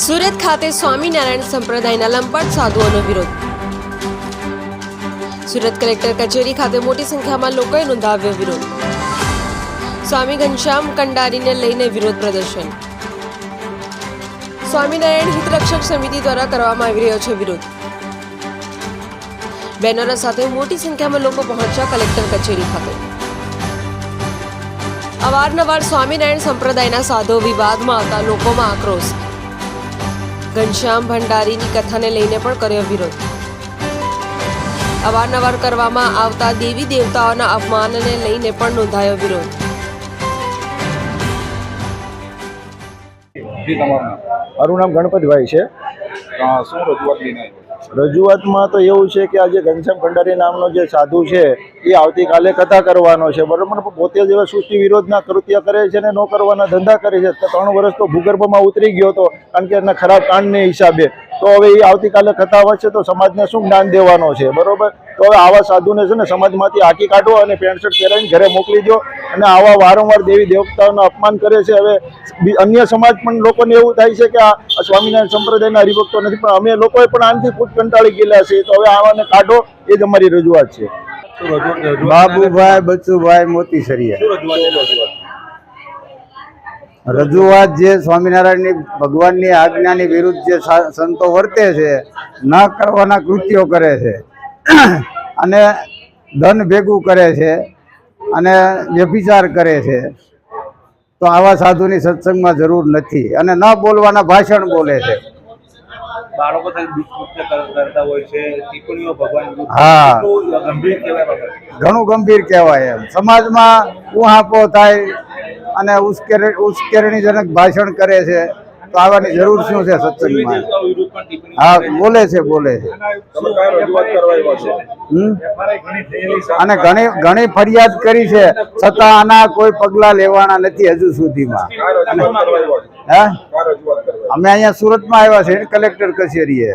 સુરત ખાતે સ્વામિનારાયણ સંપ્રદાયના લંપટ સાધુઓનો વિરોધ. સુરત કલેક્ટર કચેરી ખાતે મોટી સંખ્યામાં લોકોએ નોંધાવ્યો વિરોધ. સ્વામી ઘનશ્યામ કંડારીને લઈને વિરોધ પ્રદર્શન. સ્વામિનારાયણ હિતરક્ષક સમિતિ દ્વારા કરવામાં આવી રહ્યો છે વિરોધ. બેનરો સાથે મોટી સંખ્યામાં લોકો પહોંચ્યા કલેક્ટર કચેરી ખાતે. અવારનવાર સ્વામિનારાયણ સંપ્રદાયના સાધો વિવાદમાં આવતા લોકોમાં આક્રોશ. ઘનશ્યામ ભંડારીની કથાને લઈને પણ કર્યો વિરોધ. અવારનવાર કરવામાં આવતા દેવી દેવતાઓના અપમાનને લઈને પણ નોંધાયો વિરોધ. જી નામ. ગણપતભાઈ છે. શું રજૂઆત લઈને આવ્યો? રજૂઆતમાં તો એવું છે કે આજે ઘનશ્યામ ભંડારી નામનો જે સાધુ છે, એ આવતીકાલે કથા કરવાનો છે. બરાબર, પણ પોતે જ હવે સૃષ્ટિ વિરોધના કૃત્ય કરે છે ને ન કરવાના ધંધા કરે છે ત્રણ વર્ષ તો ભૂગર્ભમાં ઉતરી ગયો હતો કારણ કે એના ખરાબ કાંડને હિસાબે તો હવે એ આવતીકાલે કથા વચ્ચે તો સમાજને શું જ્ઞાન દેવાનો છે બરોબર? તો હવે આવા સાધુને છે ને સમાજમાંથી હાકી કાઢો અને પેન્ટ શર્ટ પહેરાવીને ઘરે મોકલી દો અને આવા વારંવાર દેવી દેવતાઓનું અપમાન કરે છે. હવે બી- અન્ય સમાજ પણ લોકોને એવું થાય છે કે આ સ્વામિનારાયણ સંપ્રદાયના હરિભક્તો નથી પણ અમે લોકોએ પણ આનથી ખૂબ કંટાળી ગયેલા છે તો હવે આવાને કાઢો એ જ અમારી રજૂઆત છે. બાબુભાઈ બચુભાઈ મોતીસરિયા. શું રજૂઆત જે સ્વામિનારાયણની ભગવાનની આજ્ઞાની વિરુદ્ધ જે સંતો વર્તે છે ન કરવાના કૃત્યો કરે છે. અને ધન ભેગું કરે છે અને વ્યભિચાર કરે છે. તો આવા સાધુની સત્સંગમાં જરૂર નથી. અને ન બોલવાના ભાષણ બોલે છે. બાળકો સાથે દુષ્કૃત્ય કર- કરતા હોય છે ટિપ્પણીઓ ભગવાન હા. ગંભીર કહેવાય ઘણું ગંભીર કહેવાય એમ. સમાજમાં ઉહાપો થાય અને ઉશ્કેર ઉશ્કેરણીજનક ભાષણ કરે છે તો આવવાની જરૂર શું છે સત્સંગમાં? હા બોલે છે બોલે છે. અને ઘણી ઘણી ફરિયાદ કરી છે છતાં આના કોઈ પગલાં લેવાના નથી હજુ સુધીમાં? હે અમે અહીંયા સુરતમાં આવ્યા છે કલેક્ટર કચેરીએ.